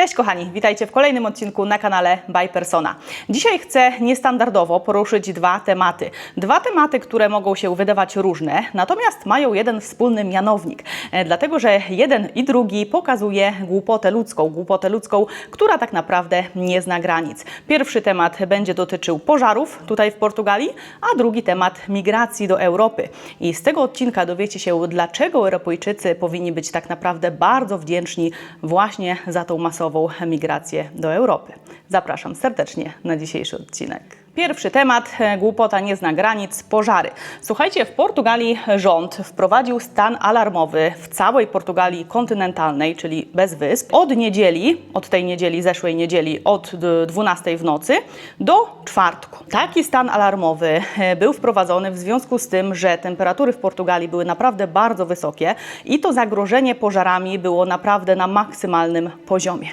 Cześć kochani, witajcie w kolejnym odcinku na kanale By Persona. Dzisiaj chcę niestandardowo poruszyć dwa tematy. Dwa tematy, które mogą się wydawać różne, natomiast mają jeden wspólny mianownik. E, Dlatego, że jeden i drugi pokazuje głupotę ludzką, głupotę ludzką, która tak naprawdę nie zna granic. Pierwszy temat będzie dotyczył pożarów tutaj w Portugalii, a drugi temat migracji do Europy. I z tego odcinka dowiecie się, dlaczego Europejczycy powinni być tak naprawdę bardzo wdzięczni właśnie za tą masową migrację do Europy. Zapraszam serdecznie na dzisiejszy odcinek. Pierwszy temat, e, głupota nie zna granic, pożary. Słuchajcie, w Portugalii rząd wprowadził stan alarmowy w całej Portugalii kontynentalnej, czyli bez wysp, od niedzieli, od tej niedzieli, zeszłej niedzieli, od d- 12 w nocy do czwartku. Taki stan alarmowy e, był wprowadzony w związku z tym, że temperatury w Portugalii były naprawdę bardzo wysokie i to zagrożenie pożarami było naprawdę na maksymalnym poziomie.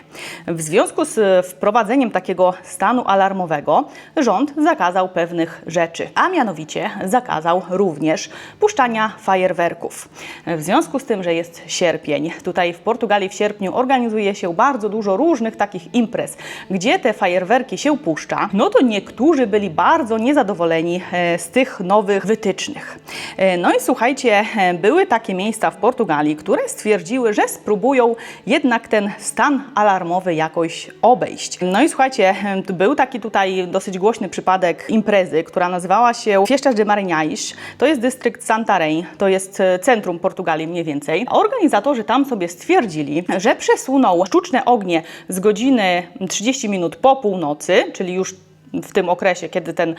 W związku z e, wprowadzeniem takiego stanu alarmowego rząd zakazał pewnych rzeczy, a mianowicie zakazał również puszczania fajerwerków. W związku z tym, że jest sierpień, tutaj w Portugalii w sierpniu organizuje się bardzo dużo różnych takich imprez, gdzie te fajerwerki się puszcza, no to niektórzy byli bardzo niezadowoleni e, z tych nowych wytycznych. E, No i słuchajcie, e, były takie miejsca w Portugalii, które stwierdziły, że spróbują jednak ten stan alarmowy jakoś obejść. No i słuchajcie, był taki tutaj dosyć głośny przypadek imprezy, która nazywała się Fiestas de Marinhais. To jest dystrykt Santarém, to jest e, centrum Portugalii mniej więcej. Organizatorzy tam sobie stwierdzili, że przesuną sztuczne ognie z godziny 30 minut po północy, czyli już w tym okresie, kiedy ten,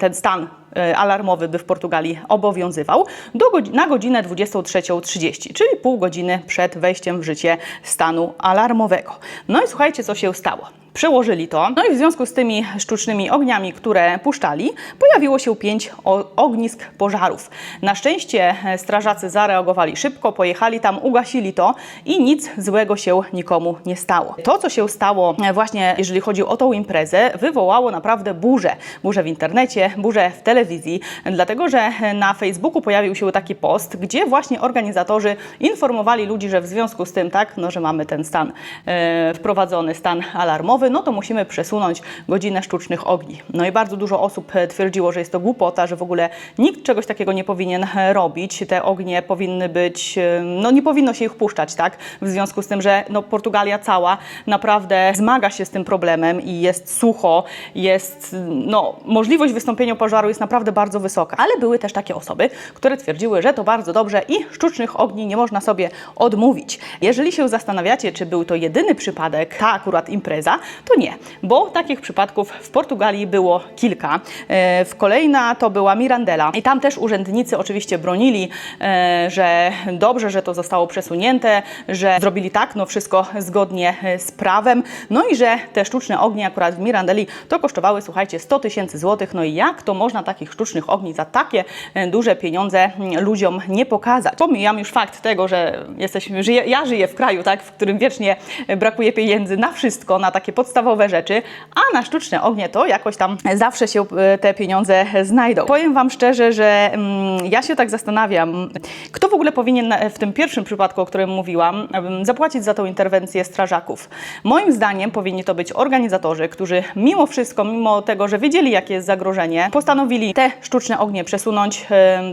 ten stan e, alarmowy by w Portugalii obowiązywał, na godzinę 23.30, czyli pół godziny przed wejściem w życie stanu alarmowego. No i słuchajcie, co się stało. Przełożyli to, no i w związku z tymi sztucznymi ogniami, które puszczali, pojawiło się pięć ognisk pożarów. Na szczęście e, strażacy zareagowali szybko, pojechali tam, ugasili to i nic złego się nikomu nie stało. To, co się stało e, właśnie, jeżeli chodzi o tą imprezę, wywołało naprawdę burzę. Burzę w internecie, burzę w telewizji, dlatego że na Facebooku pojawił się taki post, gdzie właśnie organizatorzy informowali ludzi, że w związku z tym, tak, no, że mamy ten stan, e, wprowadzony stan alarmowy, no to musimy przesunąć godzinę sztucznych ogni. No i bardzo dużo osób e, twierdziło, że jest to głupota, że w ogóle nikt czegoś takiego nie powinien e, robić. Te ognie powinny być, e, no nie powinno się ich puszczać, tak? W związku z tym, że no, Portugalia cała naprawdę zmaga się z tym problemem i jest sucho, jest, no, możliwość wystąpienia pożaru jest naprawdę bardzo wysoka. Ale były też takie osoby, które twierdziły, że to bardzo dobrze i sztucznych ogni nie można sobie odmówić. Jeżeli się zastanawiacie, czy był to jedyny przypadek, ta akurat impreza, to nie, bo takich przypadków w Portugalii było kilka. E, W kolejna to była Mirandela i tam też urzędnicy oczywiście bronili, e, że dobrze, że to zostało przesunięte, że zrobili tak, no wszystko zgodnie e, z prawem, no i że te sztuczne ognie akurat w Mirandeli to kosztowały, słuchajcie, 100 tysięcy złotych, no i jak to można takich sztucznych ogni za takie e, duże pieniądze mm, ludziom nie pokazać? Pomijam już fakt tego, że jesteśmy, żyję, ja żyję w kraju, tak, w którym wiecznie brakuje pieniędzy na wszystko, na takie podstawowe rzeczy, a na sztuczne ognie to jakoś tam zawsze się e, te pieniądze znajdą. Powiem Wam szczerze, że mm, ja się tak zastanawiam, kto w ogóle powinien w tym pierwszym przypadku, o którym mówiłam, zapłacić za tą interwencję strażaków. Moim zdaniem powinni to być organizatorzy, którzy mimo wszystko, mimo tego, że wiedzieli, jakie jest zagrożenie, postanowili te sztuczne ognie przesunąć,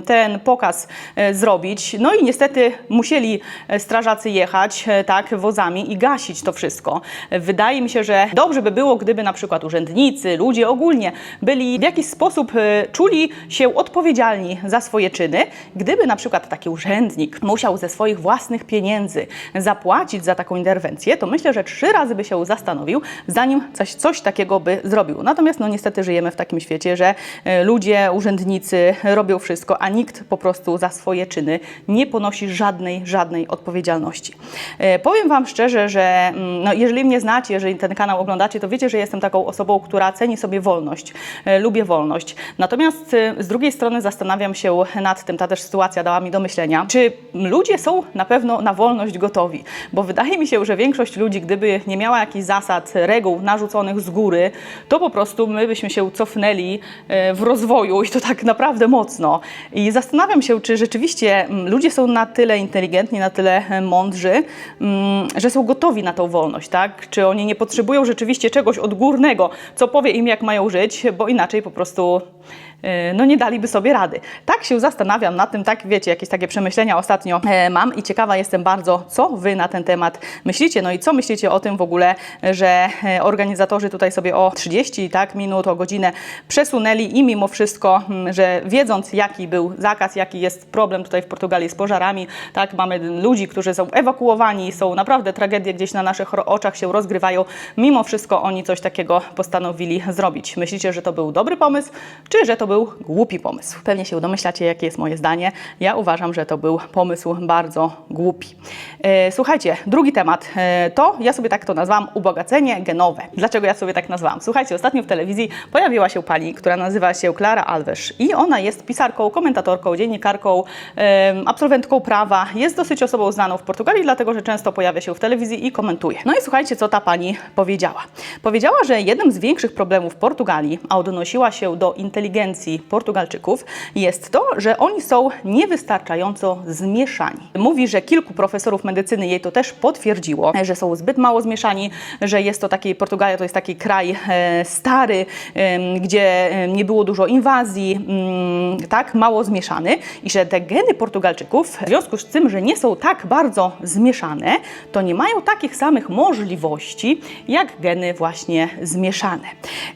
ten pokaz e, zrobić. No i niestety musieli e, strażacy jechać e, tak wozami i gasić to wszystko. Wydaje mi się, że dobrze by było, gdyby na przykład urzędnicy, ludzie ogólnie byli w jakiś sposób czuli się odpowiedzialni za swoje czyny. Gdyby na przykład taki urzędnik musiał ze swoich własnych pieniędzy zapłacić za taką interwencję, to myślę, że trzy razy by się zastanowił, zanim coś, coś takiego by zrobił. Natomiast no niestety żyjemy w takim świecie, że e, ludzie, urzędnicy robią wszystko, a nikt po prostu za swoje czyny nie ponosi żadnej, żadnej odpowiedzialności. E, Powiem Wam szczerze, że mm, no, jeżeli mnie znacie, jeżeli ten kanał oglądacie, to wiecie, że jestem taką osobą, która ceni sobie wolność. E, Lubię wolność. Natomiast z drugiej strony zastanawiam się nad tym, ta też sytuacja dała mi do myślenia, czy ludzie są na pewno na wolność gotowi, bo wydaje mi się, że większość ludzi, gdyby nie miała jakichś zasad, reguł narzuconych z góry, to po prostu my byśmy się cofnęli e, w rozwoju i to tak naprawdę mocno. I zastanawiam się, czy rzeczywiście mm, ludzie są na tyle inteligentni, na tyle e, mądrzy, mm, że są gotowi na tą wolność, tak? Czy oni nie potrzebują rzeczywiście czegoś odgórnego, co powie im, jak mają żyć, bo inaczej po prostu no nie daliby sobie rady. Tak się zastanawiam nad tym, tak wiecie, jakieś takie przemyślenia ostatnio e, mam i ciekawa jestem bardzo, co Wy na ten temat myślicie, no i co myślicie o tym w ogóle, że e, organizatorzy tutaj sobie o 30 tak, minut, o godzinę przesunęli i mimo wszystko, mm, że wiedząc jaki był zakaz, jaki jest problem tutaj w Portugalii z pożarami, tak, mamy ludzi, którzy są ewakuowani, są naprawdę tragedie gdzieś na naszych oczach się rozgrywają, mimo wszystko oni coś takiego postanowili zrobić. Myślicie, że to był dobry pomysł, czy że to był głupi pomysł? Pewnie się domyślacie, jakie jest moje zdanie. Ja uważam, że to był pomysł bardzo głupi. E, Słuchajcie, drugi temat e, to, ja sobie tak to nazwałam, ubogacenie genowe. Dlaczego ja sobie tak nazwałam? Słuchajcie, ostatnio w telewizji pojawiła się pani, która nazywa się Klara Alves i ona jest pisarką, komentatorką, dziennikarką, em, absolwentką prawa. Jest dosyć osobą znaną w Portugalii, dlatego że często pojawia się w telewizji i komentuje. No i słuchajcie, co ta pani powiedziała. Powiedziała, że jednym z większych problemów Portugalii, a odnosiła się do inteligencji Portugalczyków, jest to, że oni są niewystarczająco zmieszani. Mówi, że kilku profesorów medycyny jej to też potwierdziło, że są zbyt mało zmieszani, że jest to taki, Portugalia to jest taki kraj e, stary, gdzie em, nie było dużo inwazji, mm, tak, mało zmieszany i że te geny Portugalczyków, w związku z tym, że nie są tak bardzo zmieszane, to nie mają takich samych możliwości jak geny właśnie zmieszane.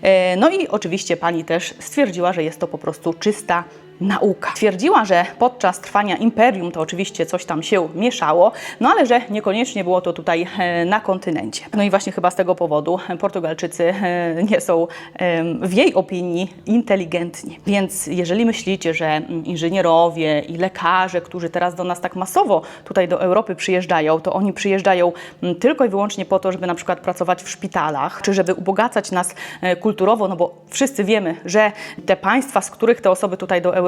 E, No i oczywiście pani też stwierdziła, że jest to po prostu czysta nauka. Twierdziła, że podczas trwania imperium to oczywiście coś tam się mieszało, no ale że niekoniecznie było to tutaj e, na kontynencie. No i właśnie chyba z tego powodu Portugalczycy e, nie są w jej opinii inteligentni. Więc jeżeli myślicie, że inżynierowie i lekarze, którzy teraz do nas tak masowo tutaj do Europy przyjeżdżają, to oni przyjeżdżają tylko i wyłącznie po to, żeby na przykład pracować w szpitalach, czy żeby ubogacać nas e, kulturowo, no bo wszyscy wiemy, że te państwa, z których te osoby tutaj do Europy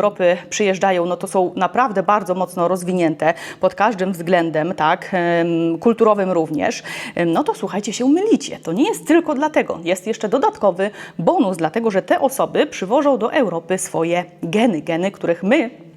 przyjeżdżają, no to są naprawdę bardzo mocno rozwinięte pod każdym względem, tak, kulturowym również, no to słuchajcie, się mylicie. To nie jest tylko dlatego. Jest jeszcze dodatkowy bonus, dlatego że te osoby przywożą do Europy swoje geny, geny, których my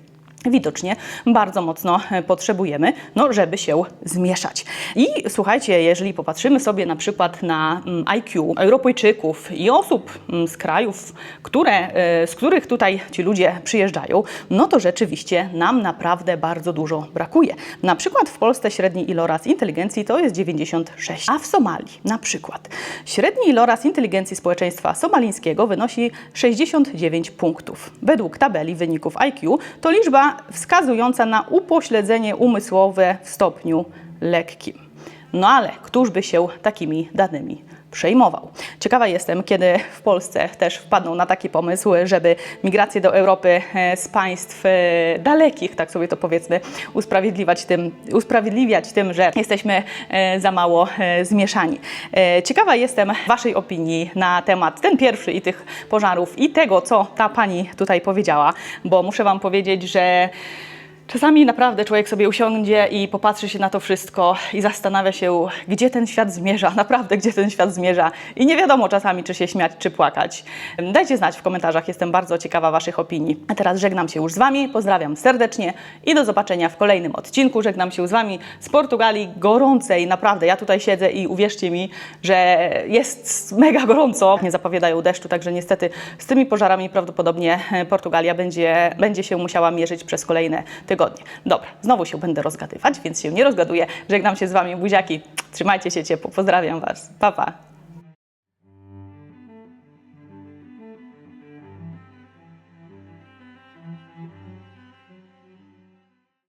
widocznie bardzo mocno e, potrzebujemy, no, żeby się zmieszać. I słuchajcie, jeżeli popatrzymy sobie na przykład na mm, IQ Europejczyków i osób mm, z krajów, które, e, z których tutaj ci ludzie przyjeżdżają, no to rzeczywiście nam naprawdę bardzo dużo brakuje. Na przykład w Polsce średni iloraz inteligencji to jest 96, a w Somalii na przykład średni iloraz inteligencji społeczeństwa somalińskiego wynosi 69 punktów. Według tabeli wyników IQ to liczba wskazująca na upośledzenie umysłowe w stopniu lekkim. No ale któż by się takimi danymi przejmował? Ciekawa jestem, kiedy w Polsce też wpadną na taki pomysł, żeby migrację do Europy e, z państw e, dalekich, tak sobie to powiedzmy, usprawiedliwiać tym, usprawiedliwiać tym że jesteśmy e, za mało zmieszani. Ciekawa jestem Waszej opinii na temat ten pierwszy i tych pożarów i tego, co ta pani tutaj powiedziała, bo muszę Wam powiedzieć, że Czasami naprawdę człowiek sobie usiądzie i popatrzy się na to wszystko i zastanawia się, gdzie ten świat zmierza, naprawdę gdzie ten świat zmierza. I nie wiadomo czasami, czy się śmiać, czy płakać. Dajcie znać w komentarzach, jestem bardzo ciekawa Waszych opinii. A teraz żegnam się już z Wami, pozdrawiam serdecznie i do zobaczenia w kolejnym odcinku. Żegnam się z Wami z Portugalii gorącej, naprawdę. Ja tutaj siedzę i uwierzcie mi, że jest mega gorąco. Nie zapowiadają deszczu, także niestety z tymi pożarami prawdopodobnie Portugalia będzie, będzie się musiała mierzyć przez kolejne tygodnie. Dobra, znowu się będę rozgadywać, więc się nie rozgaduję. Żegnam się z Wami, buziaki. Trzymajcie się ciepło, pozdrawiam Was. Pa, pa.